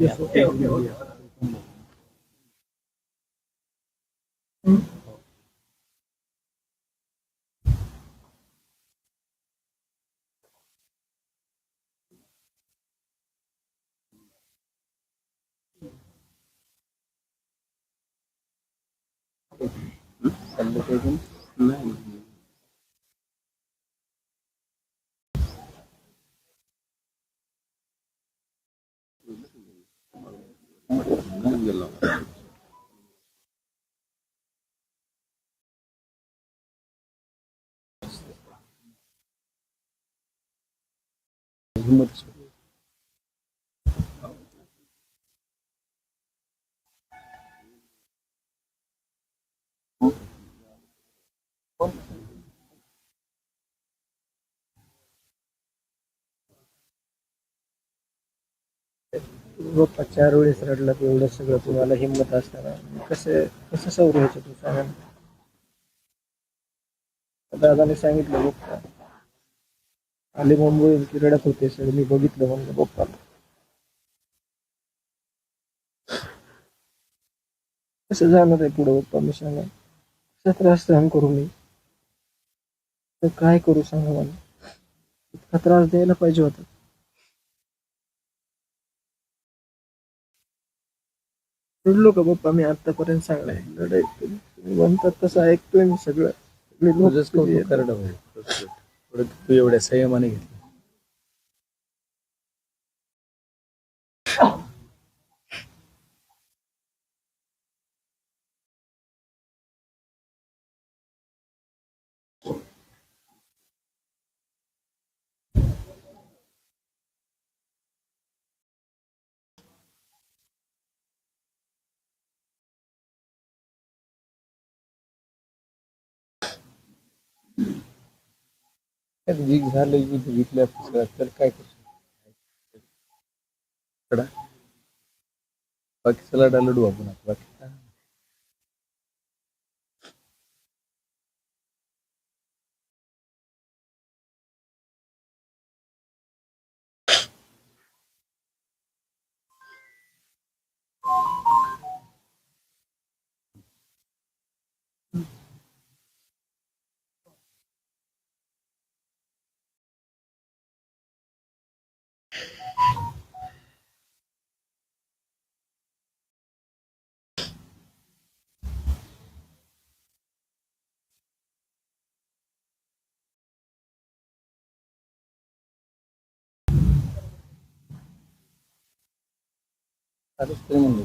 Yes, okay. okay. बाप्पा चार वेळेस रडला तर एवढं सगळं तुम्हाला हिंमत असताना कसं कसं सौर व्हायचं तू सांगा दादाने सांगितलं बाप्पा आले मुंबई की रडत होते सगळं मी बघितलं म्हणलं बाप्पा. कसं जाणार आहे पुढे बाप्पा मी सांगा कसा त्रास सहन करू मी तर काय करू सांगा मला? इतका त्रास द्यायला पाहिजे होता. रडलो का बाप्पा? मी आतापर्यंत सांगलाय. तुम्ही म्हणतात तसं ऐकतोय मी सगळं. लोक करडं होईल थोडं तू एवढ्या त्यात वीक झालं युद्ध विकल्या तर काय करू बाकी चला डालडू आपण बाकी काय? आलंच तरी म्हणलं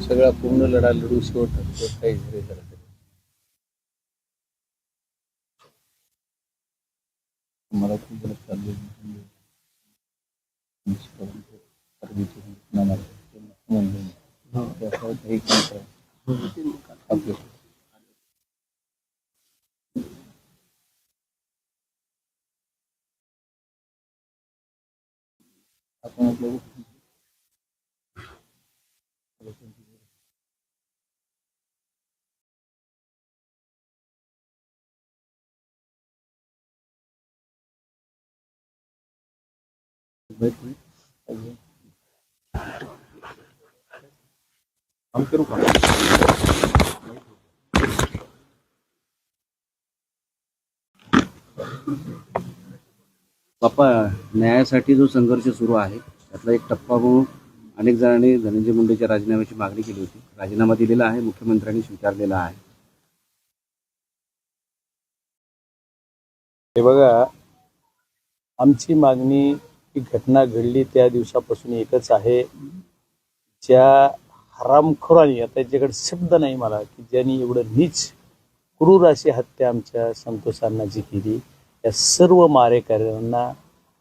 सगळा पूर्ण लढा लढू शेवट शेवट काही घरी झालं तरी. मला खूप बरं चाललंय. नमाज. म्हणलं. त्यामुळे हे काम करायचं. आपलं. आपण आपलं काम करू का बाप्पा न्यायासाठी जो संघर्ष सुरू आहे त्यातला एक टप्पा म्हणून अनेक जणांनी धनंजय मुंडेच्या राजीनाम्याची मागणी केली होती. राजीनामा दिलेला आहे मुख्यमंत्र्यांनी स्वीकारलेला आहे. हे बघा आमची मागणी ही घटना घडली त्या दिवसापासून एकच आहे. ज्या हरामखोरांनी आता त्याच्याकडे शब्द नाही मला की ज्यांनी एवढं नीच क्रूर अशी हत्या आमच्या संतोष अण्णाची केली या सर्व मारेकऱ्यांना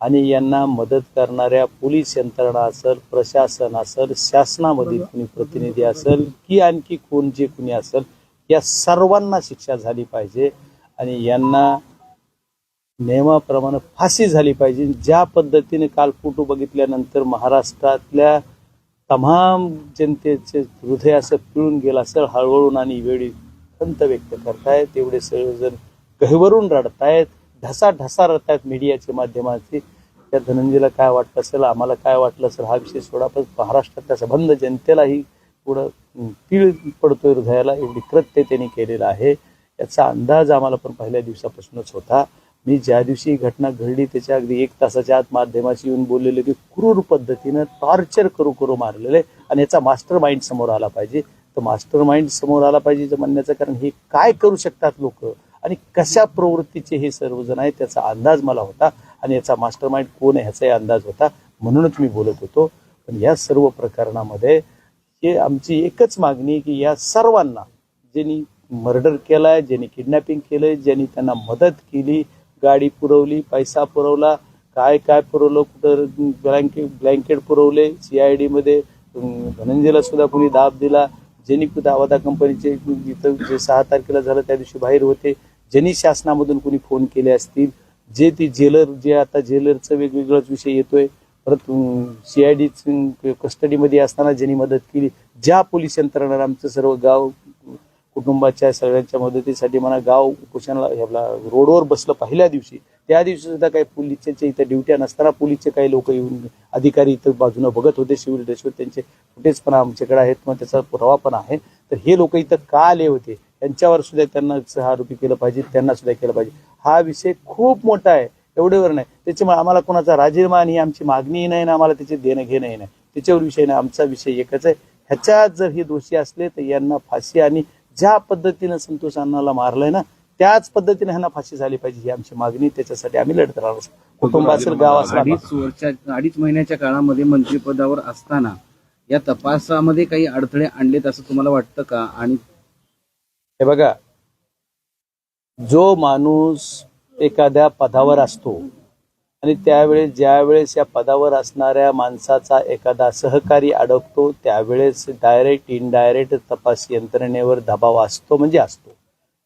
आणि यांना मदत करणाऱ्या पोलीस यंत्रणा असेल प्रशासन असेल शासनामधील कुणी प्रतिनिधी असेल की आणखी कोण जे कुणी असेल या सर्वांना शिक्षा झाली पाहिजे. आणि यांना नियमाप्रमाणे फाशी झाली पाहिजे. ज्या पद्धतीने काल फोटो बघितल्यानंतर महाराष्ट्रातल्या तमाम जनतेचे हृदय असं पिळून गेलं सर हळूहळून आणि वेळी खंत व्यक्त करतायत. तेवढे सर्वजण गहिवरून रडतायत ढसा ढसा रडतायत मीडियाच्या माध्यमाची त्या धनंजयला काय वाटलं असेल आम्हाला काय वाटलं असेल हा विषय सोडा. पण महाराष्ट्रातल्या संबंध जनतेलाही पुढं पीळ पडतोय हृदयाला. एवढी कृत्य त्यांनी केलेलं आहे. याचा अंदाज आम्हाला पण पहिल्या दिवसापासूनच होता. मी ज्या दिवशी ही घटना घडली त्याच्या अगदी एक तासाच्या आत माध्यमाशी येऊन बोललेले की क्रूर पद्धतीनं टॉर्चर करू करू मारलेले आणि याचा मास्टर माइंड समोर आला पाहिजे. तर मास्टर माइंड समोर आला पाहिजे तर म्हणण्याचं कारण हे काय करू शकतात लोक आणि कशा प्रवृत्तीचे हे सर्वजण आहेत त्याचा अंदाज मला होता आणि याचा मास्टर माइंड कोण आहे ह्याचाही अंदाज होता म्हणूनच मी बोलत होतो. पण या सर्व प्रकरणामध्ये हे आमची एकच मागणी आहे की या सर्वांना ज्यांनी मर्डर केलाय ज्यांनी किडनॅपिंग केलंय ज्यांनी त्यांना मदत केली गाडी पुरवली पैसा पुरवला. काय काय पुरवलं कुठं ब्लँकेट ब्लँकेट पुरवले सीआयडी मध्ये. डीमध्ये धनंजयला सुद्धा कोणी दाब दिला. ज्यांनी दावादा कंपनीचे इथं जे सहा तारखेला झालं त्या दिवशी बाहेर होते. ज्यांनी शासनामधून कोणी फोन केले असतील जे ती जेलर जे आता जेलरचं वेगवेगळाच विषय येतोय परत सीआयडी कस्टडीमध्ये असताना ज्यांनी मदत केली. ज्या पोलीस यंत्रणा आमचं सर्व गाव कुटुंबाच्या सगळ्यांच्या मदतीसाठी म्हणा गाव उपोषणाला ह्याला रोडवर बसलं पहिल्या दिवशी. त्या दिवशी सुद्धा काही पोलिसच्या इथं ड्युट्या नसताना पोलीसचे काही लोक येऊन अधिकारी इथं बाजूनं बघत होते. सिव्हिल ड्रेसवर त्यांचे फुटेज पण आमच्याकडे आहेत मग त्याचा पुरावा पण आहे. तर हे लोक इथं का आले होते? त्यांच्यावर सुद्धा त्यांना आरोपी केलं पाहिजे त्यांना सुद्धा केलं पाहिजे. हा विषय खूप मोठा आहे. एवढ्यावर नाही. त्याच्यामुळे आम्हाला कोणाचा राजीनामा आणि आमची मागणीही नाही ना आम्हाला त्याचे देणं घेणंही नाही. त्याच्यावर विषय नाही. आमचा विषय एकच आहे. ह्याच्यात जर हे दोषी असले तर यांना फाशी आणि ज्या पद्धतीनं संतोष अण्णाला मारलंय ना त्याच पद्धतीने ह्यांना फाशी झाली पाहिजे ही आमची मागणी. त्याच्यासाठी आम्ही लढत राहणार कुटुंब असेल गाव असेल अडीच वर्षा अडीच महिन्याच्या काळामध्ये मंत्रिपदावर असताना या तपासामध्ये काही अडथळे आणलेत असं तुम्हाला वाटतं का? आणि हे बघा जो माणूस एखाद्या पदावर असतो आणि त्यावेळेस ज्यावेळेस या पदावर असणाऱ्या माणसाचा एखादा सहकारी अडकतो त्यावेळेस डायरेक्ट इनडायरेक्ट तपास यंत्रणेवर दबाव असतो म्हणजे असतो.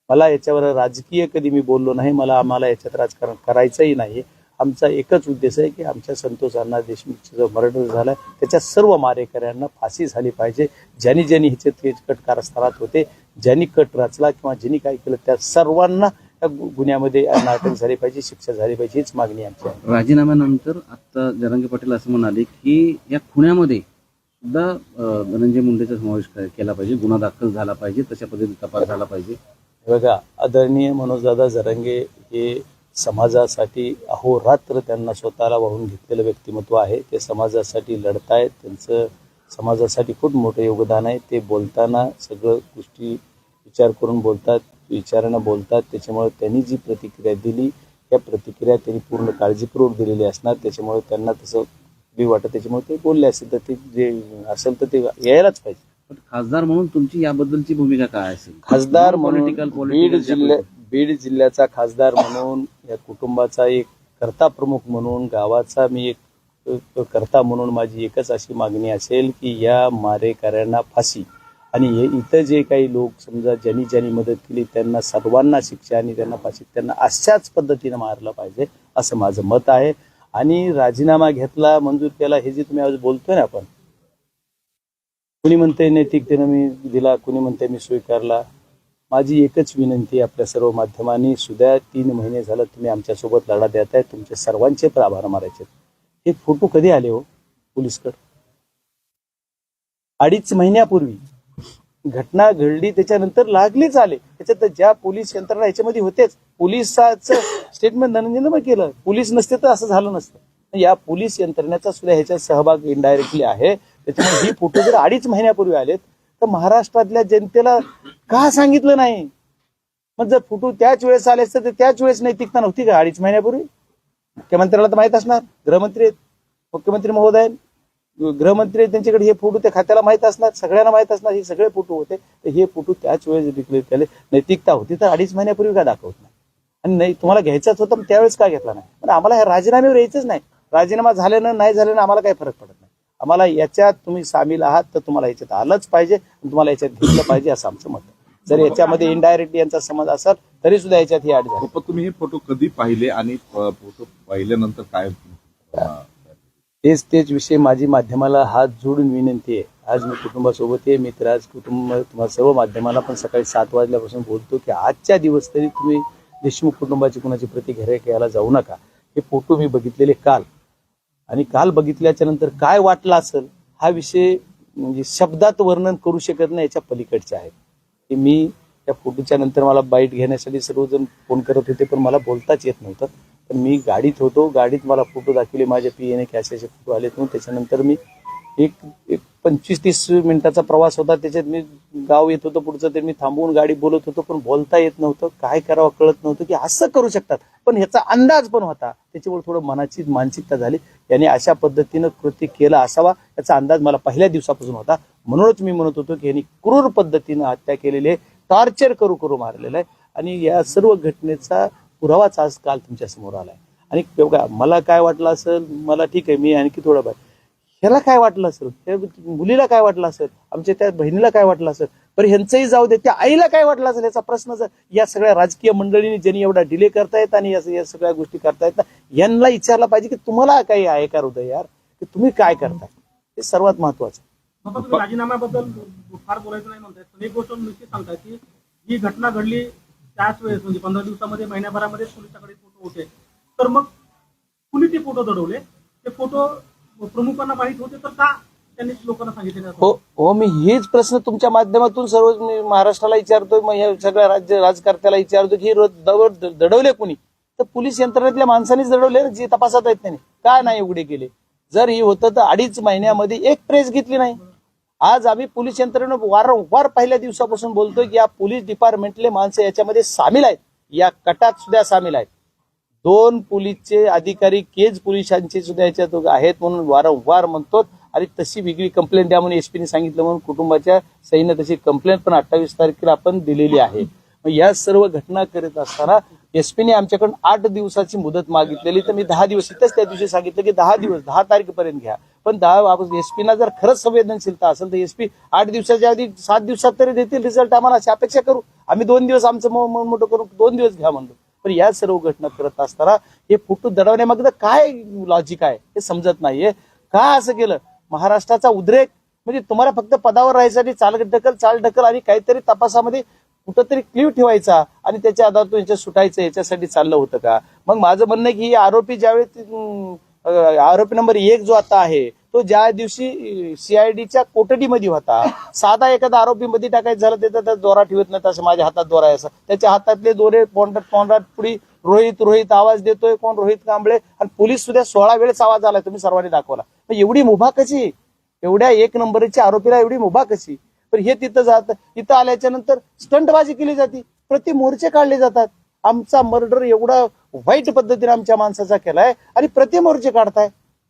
मला याच्यावर राजकीय कधी मी बोललो नाही मला आम्हाला याच्यात राजकारण करायचंही नाही. आमचा एकच उद्देश आहे की आमच्या संतोष अण्णा देशमुखचा जो मर्डर झाला त्याच्या सर्व मारेकऱ्यांना फाशी झाली पाहिजे. ज्यांनी ज्यांनी ह्याचे कट कारस्थानात होते ज्यांनी कट रचला किंवा ज्यांनी काय केलं त्या सर्वांना गुन्ह्यामध्ये नाटक झाली पाहिजे शिक्षा झाली पाहिजे हीच मागणी आमची आहे. राजीनाम्यानंतर आता जरांगे पाटील असं म्हणाले की या खुन्यामध्ये सुद्धा धनंजय मुंडेचा समावेश केला पाहिजे गुन्हा दाखल झाला पाहिजे तशा पद्धतीने तपास झाला पाहिजे. हे बघा आदरणीय मनोजदादा जरंगे हे समाजासाठी अहोरात्र त्यांना स्वतःला वाहून घेतलेलं व्यक्तिमत्व आहे. ते समाजासाठी लढतायत त्यांचं समाजासाठी खूप मोठं योगदान आहे. ते बोलताना सगळं गोष्टी विचार करून बोलतात. विचारानं बोलतात त्याच्यामुळे त्यांनी जी प्रतिक्रिया दिली त्या प्रतिक्रिया त्यांनी पूर्ण काळजीपूर्वक दिलेली असणार त्याच्यामुळे त्यांना तसं बी वाटत त्याच्यामुळे ते बोलले असेल तर ते जे असेल तर ते यायलाच पाहिजे. पण खासदार म्हणून तुमची याबद्दलची भूमिका काय असेल? खासदार म्हणून बीड जिल्ह्या बीड जिल्ह्याचा खासदार म्हणून या कुटुंबाचा एक कर्ता प्रमुख म्हणून गावाचा मी एक कर्ता म्हणून माझी एकच अशी मागणी असेल की या मारेकऱ्यांना फाशी. आणि हे इथं जे काही लोक समजा ज्यांनी ज्यांनी मदत केली त्यांना सर्वांना शिक्षा आणि त्यांना पाशी त्यांना अशाच पद्धतीनं मारलं पाहिजे असं माझं मत आहे. आणि राजीनामा घेतला मंजूर केला हे जे तुम्ही आज बोलतोय ना आपण कुणी म्हणते नैतिकतेनं मी दिला कुणी म्हणते मी स्वीकारला माझी एकच विनंती आपल्या सर्व माध्यमांनी सुद्धा तीन महिने झालं तुम्ही आमच्यासोबत लढा देत आहे तुमचे सर्वांचे पण आभार मारायचे हे फोटो कधी आले हो पोलीसकडे? अडीच महिन्यापूर्वी. घटना घडली त्याच्यानंतर लागलीच आले. त्याच्यात ज्या पोलीस यंत्रणा याच्यामध्ये होतेच पोलिसाचं स्टेटमेंट धनंजयनं केलं. पोलीस नसते तर असं झालं नसतं. या पोलीस यंत्रणेचा सुद्धा ह्याच्यात सहभाग इनडायरेक्टली आहे. त्याच्यामुळे ही फोटो जर अडीच महिन्यापूर्वी आलेत तर महाराष्ट्रातल्या जनतेला का सांगितलं नाही? मग जर फोटो त्याच वेळेस आले असते तर त्याच वेळेस नैतिकता नव्हती का? अडीच महिन्यापूर्वी? मुख्यमंत्र्याला तर माहीत असणार. गृहमंत्री आहेत मुख्यमंत्री महोदय गृहमंत्री त्यांच्याकडे हे फोटो त्या खात्याला माहीत असणार सगळ्यांना माहीत असणार हे सगळे फोटो होते. तर हे फोटो त्याच वेळेस डिक्लेअर केले. नैतिकता होती तर अडीच महिन्यापूर्वी का दाखवत नाही. आणि नाही तुम्हाला घ्यायचाच होता मग त्यावेळेस का घेतला नाही? पण आम्हाला ह्या राजीनाम्यावर यायचंच नाही. राजीनामा झाल्यानं नाही झाल्यानं आम्हाला काही फरक पडत नाही. आम्हाला याच्यात तुम्ही सामील आहात तर तुम्हाला याच्यात आलंच पाहिजे तुम्हाला याच्यात घेतलं पाहिजे असं आमचं मत जर याच्यामध्ये इनडायरेक्टली यांचा समज असेल तरी सुद्धा याच्यात ही अड झाली हो, पण तुम्ही हे फोटो कधी पाहिले आणि फोटो पाहिल्यानंतर काय? तेच तेच विषय माझी माध्यमाला हात जोडून विनंती आहे. आज मी कुटुंबासोबत आहे मित्र आज कुटुंब तुम्हाला सर्व माध्यमाला पण सकाळी सात वाजल्यापासून बोलतो की आजच्या दिवस तरी तुम्ही देशमुख कुटुंबाची कुणाची प्रति घरे घ्यायला जाऊ नका. हे फोटो मी बघितलेले काल. आणि काल बघितल्याच्या नंतर काय वाटलं असेल हा विषय म्हणजे शब्दात वर्णन करू शकत नाही याच्या पलीकडचे आहे. की मी त्या फोटोच्या नंतर मला बाईट घेण्यासाठी सर्वजण फोन करत होते पण मला बोलताच येत नव्हतं. मी गाडीत होतो. गाडीत मला फोटो दाखवले. माझ्या पी एने ए कॅशचे फोटो आले तो त्याच्यानंतर मी एक एक पंचवीस तीस मिनिटाचा प्रवास होता. त्याच्यात मी गाव येत होतो पुढचं. ते मी थांबवून गाडी बोलत होतो. पण बोलता येत नव्हतं. काय करावं कळत नव्हतं की असं करू शकतात. पण ह्याचा अंदाज पण होता. त्याच्यामुळे थोडं मनाची मानसिकता झाली. याने अशा पद्धतीनं कृती केला असावा. याचा अंदाज मला पहिल्या दिवसापासून होता. म्हणूनच मी म्हणत होतो की यांनी क्रूर पद्धतीनं हत्या केलेली आहे. टॉर्चर करू करू मारलेलं आहे. आणि या सर्व घटनेचा पुरावाच आज काल तुमच्यासमोर आलाय. आणि बघा मला काय वाटलं असेल मला ठीक आहे मी आणखी थोडं बाहेर. ह्याला काय वाटलं असेल? त्या मुलीला काय वाटलं असेल? आमच्या त्या बहिणीला काय वाटलं असेल? बरं ह्यांचंही जाऊ दे त्या आईला काय वाटलं असेल? याचा प्रश्न जर या सगळ्या राजकीय मंडळींनी ज्यांनी एवढा डिले करतायत आणि या या सगळ्या गोष्टी करतायत ना यांना विचारला पाहिजे की तुम्हाला काही आहे का हृदय यार? की तुम्ही काय करताय हे सर्वात महत्वाचं. राजीनाम्याबद्दल फार बोलायचं नाही म्हणताय. एक गोष्ट नक्की सांगताय की ही घटना घडली त्याच वेळेस म्हणजे पंधरा दिवसामध्ये महिन्याभरामध्ये पोलिसाकडे फोटो होते. तर मग कुणी ते फोटो दडवले? ते फोटो प्रमुखांना माहीत होते तर का त्यांनी लोकांना सांगितले हो हो मी हेच प्रश्न तुमच्या माध्यमातून सर्व मी महाराष्ट्राला विचारतोय मग या सगळ्या राज्य राजकर्त्याला विचारतो की हे दडवले कोणी? तर पोलीस यंत्रणेतल्या माणसांनीच दडवले जे तपासात आहेत त्यांनी. काय नाही उघडे केले? जर हे होतं तर अडीच महिन्यामध्ये एक प्रेस घेतली नाही. आज आम्ही पोलीस यंत्रणेनं वारंवार पहिल्या दिवसापासून बोलतोय की या पोलीस डिपार्टमेंटले माणसं याच्यामध्ये सामील आहेत. या कटात सुद्धा सामील आहेत. दोन पोलीसचे अधिकारी केज पोलिसांचे सुद्धा याच्यात आहेत म्हणून वारंवार म्हणतो आणि तशी वेगळी कंप्लेंट द्या म्हणून एसपीने सांगितलं म्हणून कुटुंबाच्या सहीनं तशी कंप्लेंट पण अठ्ठावीस तारखेला आपण दिलेली आहे. मग या सर्व घटना करत असताना एसपीने आमच्याकडून आठ दिवसाची मुदत मागितलेली. तर मी दहा दिवस इथंच त्या दिवशी सांगितलं की दहा दिवस दहा तारखेपर्यंत घ्या. पण दहा एसपीना जर खरंच संवेदनशीलता असेल तर एसपी आठ दिवसाच्या आधी सात दिवसात तरी देतील रिझल्ट आम्हाला अशी अपेक्षा करू. आम्ही दोन दिवस आमचं मोठं करू दोन दिवस घ्या म्हणलो पण या सर्व घटना करत असताना हे फुटू दडवण्यामागं काय लॉजिक आहे हे समजत नाहीये. का असं केलं? महाराष्ट्राचा उद्रेक म्हणजे तुम्हाला फक्त पदावर राहायसाठी चाल ढकल चाल ढकल आणि काहीतरी तपासामध्ये कुठंतरी क्लिव ठेवायचा आणि त्याच्या आधारातून याच्या सुटायचं याच्यासाठी चाललं होतं का? मग माझं म्हणणं की आरोपी ज्यावेळी आरोपी नंबर एक जो आता आहे तो ज्या दिवशी सीआयडीच्या कोठडीमध्ये होता साधा एखादा आरोपी मध्ये टाकायचं झालं त्याचा तर दोरा ठेवत नाही तसं माझ्या हातात दोरा आहे असं. त्याच्या हातातले दोरे पोंडात पोंडात पुढी रोहित रोहित आवाज देतोय कोण? रोहित कांबळे. आणि पोलीस सुद्धा सोळा वेळेस आवाज आलाय तुम्ही सर्वांनी दाखवला. एवढी मुभा कशी? एवढ्या एक नंबरच्या आरोपीला एवढी मुभा कशी? पण हे तिथं जात इथं आल्याच्यानंतर स्टंटबाजी केली जाते. प्रति मोर्चे काढले जातात. आमचा मर्डर एवढा वाईट पद्धतीने आमच्या माणसाचा केलाय आणि प्रतिमोर्चे काढताय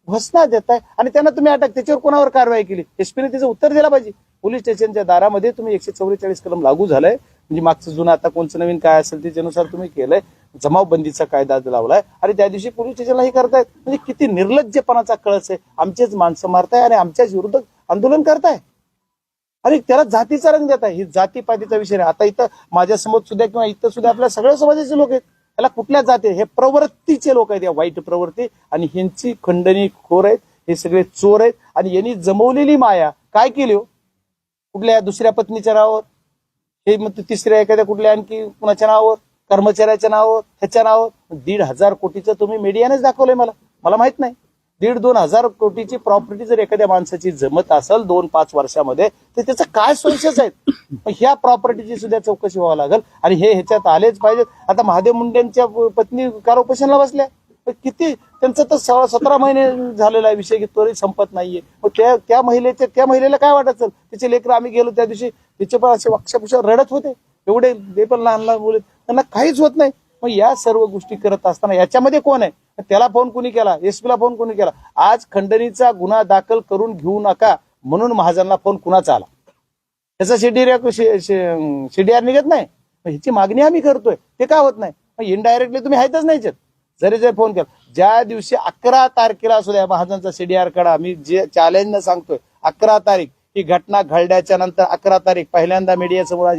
घोषणा देताय आणि त्यांना तुम्ही अटक त्याच्यावर कोणावर कारवाई केली? एसपीने त्याचं उत्तर दिलं पाहिजे. पोलीस स्टेशनच्या दारामध्ये तुम्ही एकशे चौवेचाळीस कलम लागू झालाय. म्हणजे मागचं जुनं आता कोणचं नवीन काय असेल त्याच्यानुसार तुम्ही केलंय. जमावबंदीचा कायदा लावलाय आणि त्या दिवशी पोलीस स्टेशनला हे करतायत. म्हणजे किती निर्लज्जपणाचा कळस आहे. आमचेच माणसं मारताय आणि आमच्याच विरुद्ध आंदोलन करताय. आणि त्याला जातीचा रंग देत आहे ही जातीपातीचा विषय नाही. आता इथं माझ्यासमोर सुद्धा किंवा इथं सुद्धा आपल्या सगळ्या समाजाचे लोक आहेत. याला कुठल्या जाती हे प्रवृत्तीचे लोक आहेत या वाईट प्रवृत्ती. आणि ह्यांची खंडणी खोर आहेत. हे सगळे चोर आहेत. आणि यांनी जमवलेली माया काय केली हो? कुठल्या दुसऱ्या पत्नीच्या नावावर? हे मग तिसऱ्या एखाद्या कुठल्या आणखी कुणाच्या नावावर? कर्मचाऱ्याच्या नावावर? ह्याच्या नावावर? दीड हजार कोटीचं तुम्ही मीडियानेच दाखवलंय मला. मला माहीत नाही. दीड दोन हजार कोटीची प्रॉपर्टी जर एखाद्या माणसाची जमत असेल दोन पाच वर्षामध्ये तर त्याचं काय सोर्सेस आहेत ह्या प्रॉपर्टीची सुद्धा चौकशी व्हावं लागेल. आणि हे ह्याच्यात आलेच पाहिजेत. आता महादेव मुंडेंच्या पत्नी कार बसल्या. पण किती? त्यांचं तर सोळा सतरा महिने झालेला आहे विषय की संपत नाहीये. मग त्या त्या महिलेच्या त्या महिलेला काय वाटत असेल तिचे लेकर आम्ही गेलो त्या दिवशी. तिचे पण असे वाक्षापुषा रडत होते. एवढे ते पण लहान लहान मुले. त्यांना काहीच होत नाही. मग या सर्व गोष्टी करत असताना याच्यामध्ये कोण आहे? त्याला फोन कुणी केला? एसपीला फोन कुणी केला? आज खंडणीचा गुन्हा दाखल करून घेऊ नका म्हणून महाजनला फोन कुणाचा आला? त्याचा शेडीआर शेडीआर निघत नाही. ह्याची मागणी आम्ही करतोय. ते का होत नाही? इनडायरेक्टली तुम्ही आहेतच नाही जरी जरी फोन केला. ज्या दिवशी अकरा तारखेला असू द्या महाजनचा सीडीआर काढा मी जे चॅलेंज सांगतोय अकरा तारीख ही घटना घडल्याच्या नंतर अकरा तारीख पहिल्यांदा मीडियासमोर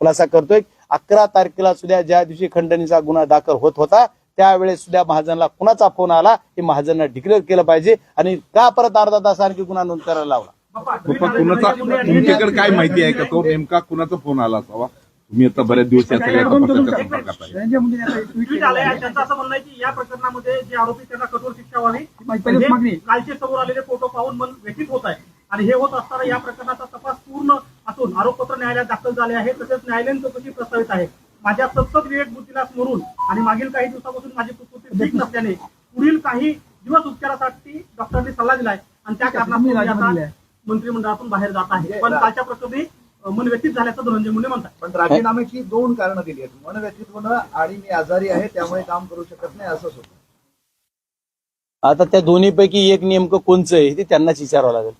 खुलासा करतोय. अकरा तारखेला सुद्धा ज्या दिवशी खंडणीचा गुन्हा दाखल होत होता त्यावेळेस सुद्धा महाजनला कुणाचा फोन आला हे महाजननं डिक्लेअर केलं पाहिजे आणि का परत अर्धा तास आणखी गुन्हा नोंद करायला लावला? कुणाचा तुमच्याकडे काय माहिती आहे का? तो नेमका कुणाचा फोन आला असावा? तुम्ही आता बरेच दिवस या सगळ्या तपासाच्या संपर्कात आहे ट्विट आलंय आणि त्यांचं असं म्हणणं आहे की या प्रकरणामध्ये जे आरोपी त्यांना कठोर शिक्षा व्हावी. हे कालचे समोर आलेले फोटो पाहून मन व्यथित होत आहे. आणि हे होत असताना या प्रकरणाचा तपास पूर्ण असून आरोपपत्र न्यायालयात दाखल झाले आहे. तसेच न्यायालयीन चौकशी प्रस्तावित आहे? माझ्या सतत विवेक बुद्धीला स्मरून आणि मागील काही दिवसापासून माझी प्रकृती ठीक नसल्याने पुढील काही दिवस उपचारासाठी डॉक्टरांनी सल्ला दिलाय आणि त्या कारणामुळे आता मंत्रिमंडळातून बाहेर जात आहे. पण कालच्या प्रकरणी अं, मन व्यथित झाल्याचं धनंजय मुंडे म्हणतात. पण राजीनाम्याची दोन कारणं दिली आहेत. मन व्यथित होणं आणि मी आजारी आहे त्यामुळे काम करू शकत नाही असंच होतं. आता त्या दोन्हीपैकी एक नेमकं कोणचं आहे ते त्यांनाच विचारावं लागेल.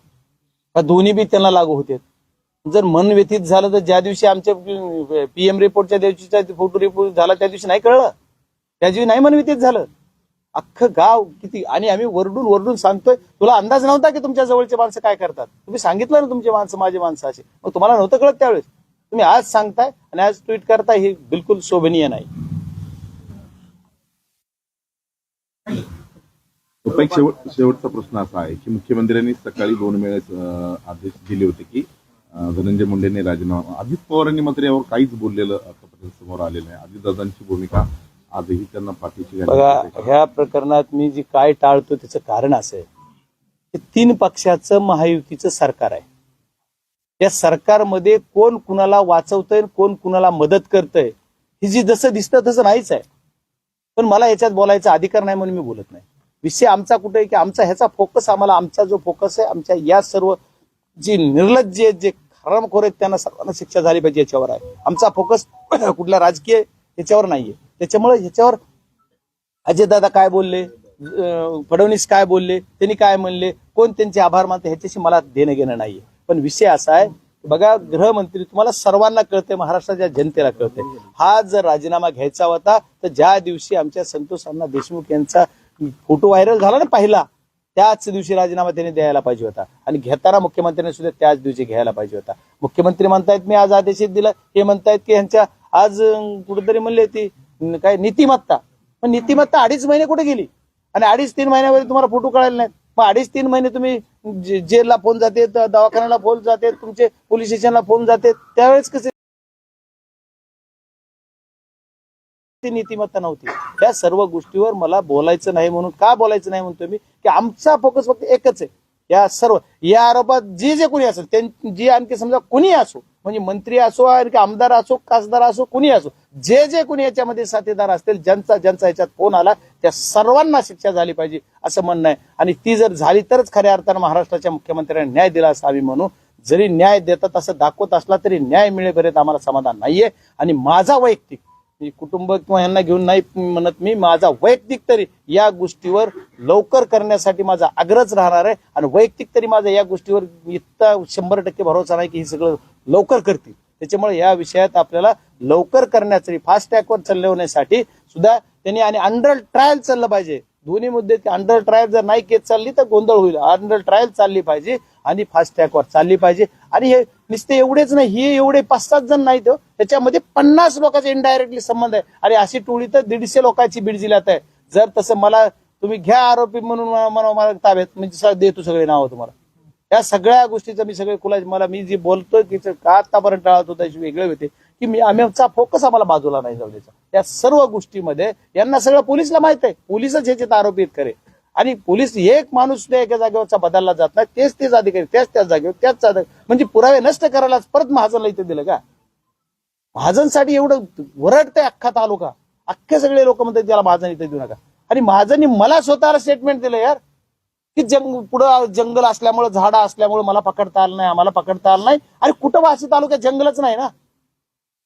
का दोन्ही बी त्यांना लागू होते जर मन व्यथित झालं तर ज्या दिवशी आमच्या पीएम रिपोर्टच्या दिवशीचा फोटो रिपोर्ट झाला त्या दिवशी नाही कळलं. त्या दिवशी नाही मन व्यथित झालं. अख्खं गाव किती आणि आम्ही वरडून वरडून सांगतोय तुला अंदाज नव्हता की तुमच्या जवळचे माणसं काय करतात? तुम्ही सांगितलं ना तुमचे माणसं माझे माणसं असे. मग तुम्हाला नव्हतं कळत त्यावेळेस. तुम्ही आज सांगताय आणि आज ट्विट करताय हे बिलकुल शोभनीय नाही. शेवटचा प्रश्न असा आहे की मुख्यमंत्र्यांनी सकाळी दोन वेळेस आदेश दिले होते की धनंजय मुंडेंनी राजीनामा अजित पवारांनी मात्र यावर काहीच बोललेलं आतापर्यंत समोर आलेलं आहे. अजितदादांची भूमिका आजही त्यांना पाठीची बघा ह्या प्रकरणात मी जी काय टाळतो त्याचं कारण असं आहे की तीन पक्षाचं महायुतीचं सरकार आहे. या सरकारमध्ये कोण कुणाला वाचवतंय कोण कुणाला मदत करतंय ही जी जसं दिसतं तसं नाहीच आहे. पण मला याच्यात बोलायचा अधिकार नाही म्हणून मी बोलत नाही. विषय आमचा कुठे आहे की आमचा ह्याचा फोकस आम्हाला आमचा जो फोकस आहे आमच्या या सर्व जी निर्लज्ज जे हरामखोर आहेत त्यांना सर्वांना शिक्षा झाली पाहिजे याच्यावर आहे. आमचा फोकस कुठला राजकीय याच्यावर नाहीये. त्याच्यामुळे ह्याच्यावर अजयदादा काय बोलले फडणवीस काय बोलले त्यांनी काय म्हणले कोण त्यांचे आभार मानते ह्याच्याशी मला देणं घेणं नाहीये. पण विषय असा आहे बघा गृहमंत्री तुम्हाला सर्वांना कळते महाराष्ट्राच्या जनतेला कळते हा जर राजीनामा घ्यायचा होता तर ज्या दिवशी आमच्या संतोष अण्णा देशमुख यांचा फोटो व्हायरल झाला ना पहिला त्याच दिवशी राजीनामा त्यांनी द्यायला पाहिजे होता. आणि घेताना मुख्यमंत्र्यांनी सुद्धा त्याच दिवशी घ्यायला पाहिजे होता. मुख्यमंत्री म्हणतायत मी आज आदेश दिला. हे म्हणतायत की यांच्या आज कुठेतरी म्हणले ती काय नीतिमत्ता. पण नीतिमत्ता अडीच महिने कुठे गेली? आणि अडीच तीन महिन्यामध्ये तुम्हाला फोटो कळायला नाहीत. मग अडीच तीन महिने तुम्ही जेलला फोन जाते दवाखान्याला फोन जाते तुमचे पोलीस स्टेशनला फोन जाते त्यावेळेस कसे? ती नीतिमत्ता नव्हती. या सर्व गोष्टीवर मला बोलायचं नाही म्हणून का बोलायचं नाही म्हणतो मी? की आमचा फोकस फक्त एकच आहे. या सर्व या आरोपात जे जे कोणी असेल त्यां- जे आणखी समजा कोणी असो म्हणजे मंत्री असो आणखी आमदार असो खासदार असो कुणी असो जे जे कोणी याच्यामध्ये साथीदार असतील ज्यांचा ज्यांचा याच्यात फोन आला त्या सर्वांना शिक्षा झाली पाहिजे असं म्हणणं आहे. आणि ती जर झाली तरच खऱ्या अर्थानं महाराष्ट्राच्या मुख्यमंत्र्यांनी न्याय दिला असं आम्ही म्हणू जरी न्याय देतात असं दाखवत असला तरी न्याय मिळेपर्यंत आम्हाला समाधान नाहीये. आणि माझा वैयक्तिक कुटुंब किंवा यांना घेऊन नाही म्हणत मी माझा वैयक्तिक तरी या गोष्टीवर लवकर करण्यासाठी माझा आग्रहच राहणार आहे. आणि वैयक्तिक तरी माझा या गोष्टीवर इतका शंभर टक्के भरोसा नाही की हे सगळं लवकर करतील. त्याच्यामुळे या विषयात आपल्याला लवकर करण्यासाठी फास्ट ट्रॅकवर चालवण्यासाठी सुद्धा त्यांनी आणि अंडर ट्रायल चाललं पाहिजे. दोन्ही मुद्दे अंडर ट्रायल जर नाही केस चालली तर गोंधळ होईल. अंडर ट्रायल चालली पाहिजे आणि फास्ट ट्रॅकवर चालली पाहिजे. आणि हे नुसते एवढेच नाही हे एवढे पाच सात जण नाहीत हो. त्याच्यामध्ये पन्नास लोकांचे इनडायरेक्टली संबंध आहे. आणि अशी टोळी तर दीडशे लोकांची बीड जिल्ह्यात आहे. जर तसं मला तुम्ही घ्या आरोपी म्हणून मला- मला ताब्यात म्हणजे देतो सगळे नाव तुम्हाला. या सगळ्या गोष्टीचं मी सगळे खुला मला मी जे बोलतोय की का आतापर्यंत टाळत होता वेगळे होते की मी आमचा फोकस आम्हाला बाजूला नाही जाऊ द्यायचा. या सर्व गोष्टीमध्ये यांना सगळं पोलिसला माहीत आहे. पोलिसच ह्याच्यात आरोपित करे आणि पोलीस एक माणूस सुद्धा एका जागेवरचा बदलला जात नाही. तेच तेच अधिकारी त्याच त्याच जागेवर त्याच म्हणजे पुरावे नष्ट करायला परत महाजनला इथे दिलं का? महाजनसाठी एवढं वरडतंय अख्खा तालुका. अख्खे सगळे लोक म्हणतात त्याला महाजन इथे देऊ नका. आणि महाजननी मला स्वतःला स्टेटमेंट दिलं यार की जंग पुढं जंगल असल्यामुळे झाडं असल्यामुळे मला पकडता आलं नाही आम्हाला पकडता आलं नाही. आणि कुठं वाशी तालुक्यात जंगलच नाही ना?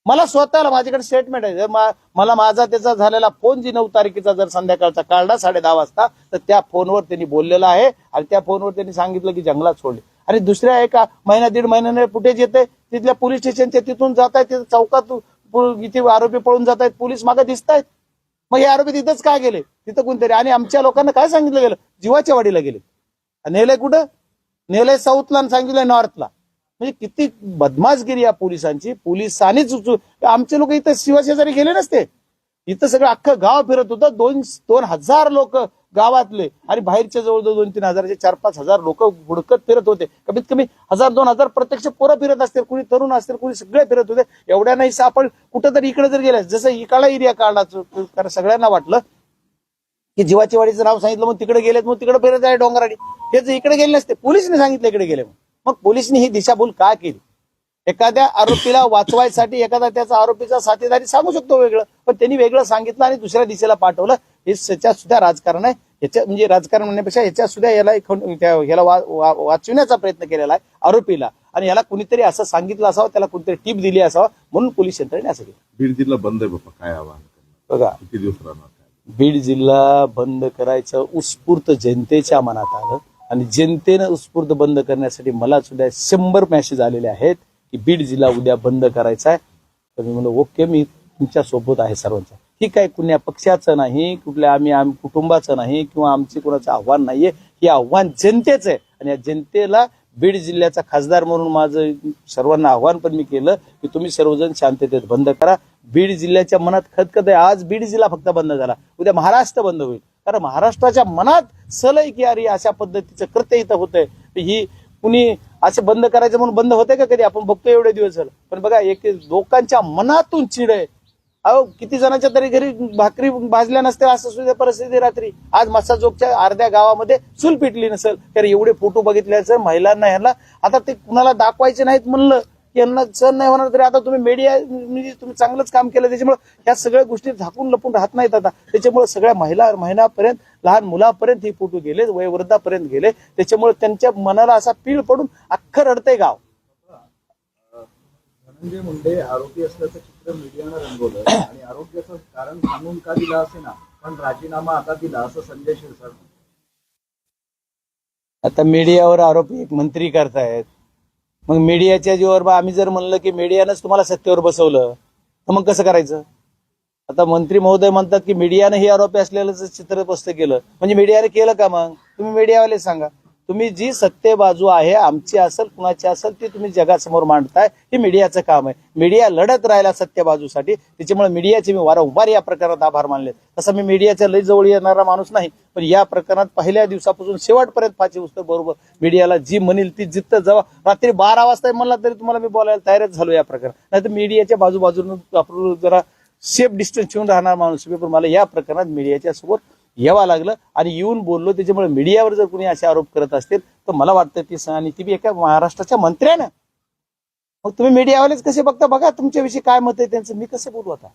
मला स्वतःला माझ्याकडे स्टेटमेंट आहे. जर मा- मला माझा त्याचा झालेला फोन जी नऊ तारखेचा जर संध्याकाळचा काढला साडे दहा वाजता तर त्या फोनवर त्यांनी बोललेला आहे आणि त्या फोनवर त्यांनी सांगितलं की जंगलात सोडले. आणि दुसऱ्या एका महिना दीड महिन्याने फुटेज येते तिथल्या पोलीस स्टेशनच्या तिथून जात आहेत तिथे चौकात इथे आरोपी पळून जात आहेत पोलीस मागे दिसत आहेत मग हे आरोपी तिथंच काय गेले? तिथं कोणतरी. आणि आमच्या लोकांना काय सांगितलं गेलं? जीवाच्या वाडीला गेले. नेलंय कुठं? नेलंय साऊथला आणि सांगितलंय नॉर्थला म्हणजे किती बदमाशगिरी या पोलिसांची. पोलिसांनीच आमचे लोक इथं शिवशेजारी गेले नसते. इथं सगळं अख्खं गाव फिरत होतं. दोन दोन हजार लोक गावातले आणि बाहेरच्या जवळ दोन तीन हजाराचे चार पाच हजार लोक हुडकत फिरत होते. कमीत कमी हजार दोन हजार प्रत्यक्ष पोरं फिरत असतील कुणी तरुण असतील कुणी सगळे फिरत होते. एवढ्या नाही आपण कुठं तरी इकडे जर गेल्या जसं इकाळा एरिया काढला सगळ्यांना वाटलं की जीवाची वाडीचं नाव सांगितलं मग तिकडे गेलेत मग तिकडे फिरत आहे डोंगराडी हे जर इकडे गेले नसते पोलिसने सांगितलं इकडे गेले मग मग पोलिसने ही दिशाभूल का केली? एखाद्या आरोपीला वाचवायसाठी एखादा त्याचा आरोपीचा साथीदारी सांगू शकतो वेगळं पण त्यांनी वेगळं सांगितलं आणि दुसऱ्या दिशेला पाठवलं हे त्याच्यात सुद्धा राजकारण आहे. याच्या म्हणजे राजकारण म्हणण्यापेक्षा याच्यात सुद्धा याला याला वाचविण्याचा प्रयत्न केलेला आहे आरोपीला. आणि याला कुणीतरी असं सांगितलं असावं त्याला कुणीतरी टीप दिली असावं म्हणून पोलीस यंत्रणेने असं केलं. बीड जिल्हा बंद आहे बाप्पा काय आवाहन बघा. किती दिवस बीड जिल्हा बंद करायचं उत्स्फूर्त जनतेच्या मनात आलं. आणि जनतेनं उत्स्फूर्त बंद करण्यासाठी मला सुद्धा शंभर मॅसेज आलेले आहेत की बीड जिल्हा उद्या बंद करायचा आहे. तर मी म्हणलं ओके मी तुमच्यासोबत आहे सर्वांचा ठीक आहे कुण्या पक्षाचं नाही कुठल्या आम्ही आम कुटुंबाचं नाही किंवा आमचे कोणाचं आव्हान नाहीये हे आव्हान जनतेचं आहे. आणि या जनतेला बीड जिल्ह्याचा खासदार म्हणून माझं सर्वांना आव्हान पण मी केलं की तुम्ही सर्वजण शांततेत बंद करा. बीड जिल्ह्याच्या मनात खतखत आहे आज बीड जिल्हा फक्त बंद झाला. उद्या महाराष्ट्र बंद होईल. कारण महाराष्ट्राच्या मनात सलय की अरे अशा पद्धतीचं कृत्य इथं होतंय. ही कुणी असे बंद करायचं म्हणून बंद होते का कधी? आपण बघतो एवढे दिवस झालं. पण बघा एक लोकांच्या मनातून चिड आहे. अहो किती जणांच्या तरी घरी भाकरी भाजल्या नसत्या असं सुद्धा परिस्थिती रात्री. आज मस्साजोगच्या अर्ध्या गावामध्ये चूल पिटली नसेल. तर एवढे फोटो बघितले असेल महिलांना ह्यांना आता ते कुणाला दाखवायचे नाहीत म्हणलं. यांना सण नाही होणार तरी आता तुम्ही मीडिया म्हणजे तुम्ही चांगलंच काम केलं त्याच्यामुळे ह्या सगळ्या गोष्टी झाकून लपून राहत नाहीत आता. त्याच्यामुळे सगळ्या महिला महिन्यापर्यंत लहान मुलापर्यंत ही फोटो गेले वयोवृद्धापर्यंत गेले त्याच्यामुळे त्यांच्या मनाला असा पीळ पडून अख्खं रडतंय गाव. धनंजय मुंडे आरोपी असल्याचं चित्र मीडियानं रंगवलं आणि आरोग्याचं कारण सांगून का दिलं असे ना पण राजीनामा आता दिला असं संजय शिरसाट. आता मीडियावर आरोप एक मंत्री करतायत. मग मीडियाच्या जीवावर बा आम्ही जर म्हणलं की मीडियानंच तुम्हाला सत्तेवर बसवलं तर मग कसं करायचं? आता मंत्री महोदय म्हणतात की मीडियानं ही आरोपी असलेलं चित्र स्पष्ट केलं. म्हणजे मीडियाने केलं का मग? तुम्ही मीडियावाले सांगा. तुम्ही जी सत्य बाजू आहे आमची असेल कुणाची असेल ती तुम्ही जगासमोर मांडताय. हे मीडियाचं काम आहे. मीडिया लढत राहिला सत्य बाजूसाठी त्याच्यामुळे मीडियाचे मी वारंवार या प्रकरणात आभार मानले तसं मी मीडियाच्या लई जवळ येणारा माणूस नाही पण या प्रकरणात पहिल्या दिवसापासून शेवटपर्यंत पाचवी पुस्तक बरोबर मीडियाला जी म्हणेल ती जिद्द जवळ रात्री बारा वाजता म्हणला तरी तुम्हाला मी बोलायला तयारच झालो या प्रकरणात. नाही तर मीडियाच्या बाजूबाजून आपण जरा सेफ डिस्टन्स ठेवून राहणार माणूस आहे. पण मला या प्रकरणात मीडियाच्या समोर यावं लागलं आणि येऊन बोललो. त्याच्यामुळे मीडियावर जर कोणी असे आरोप करत असतील तर मला वाटतं ती आणि ती बी एका महाराष्ट्राच्या मंत्र्यानं. मग तुम्ही मीडियावालेच कसे बघता? बघा तुमच्याविषयी काय मत आहे त्यांचं. मी कसं बोलू आता?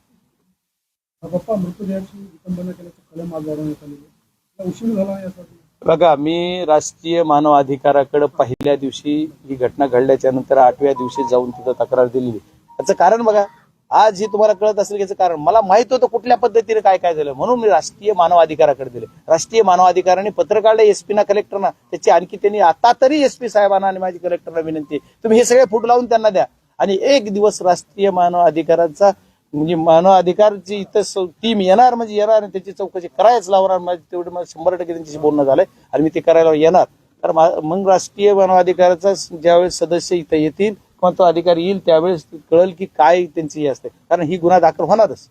बघा मी राष्ट्रीय मानव अधिकाराकडे पहिल्या दिवशी ही घटना घडल्याच्या नंतर आठव्या दिवशी जाऊन तिथं तक्रार दिलेली. याचं कारण बघा. आज हे तुम्हाला कळत असेल याचं कारण. मला माहीत होतं कुठल्या पद्धतीने काय काय झालं. म्हणून मी राष्ट्रीय मानवाधिकाराकडे दिले. राष्ट्रीय मानवाधिकाराने पत्र काढलं एसपी ना कलेक्टरना. त्याची आणखी त्यांनी आता तरी एसपी साहेबांना आणि माझी कलेक्टरला विनंती तुम्ही हे सगळे फुट लावून त्यांना द्या. आणि एक दिवस राष्ट्रीय मानवाधिकारांचा म्हणजे मानव अधिकारची इथं टीम येणार म्हणजे येणार आणि त्याची चौकशी करायच लावणार. माझी तेवढं मला शंभर टक्के त्यांच्याशी बोलणं झालंय. आणि मी ते करायला येणार. तर मा- मग राष्ट्रीय मानवाधिकाराचा ज्यावेळेस सदस्य इथं येतील किंवा तो अधिकारी येईल त्यावेळेस कळेल की काय त्यांची हे असते. कारण ही गुन्हा दाखल होणारच.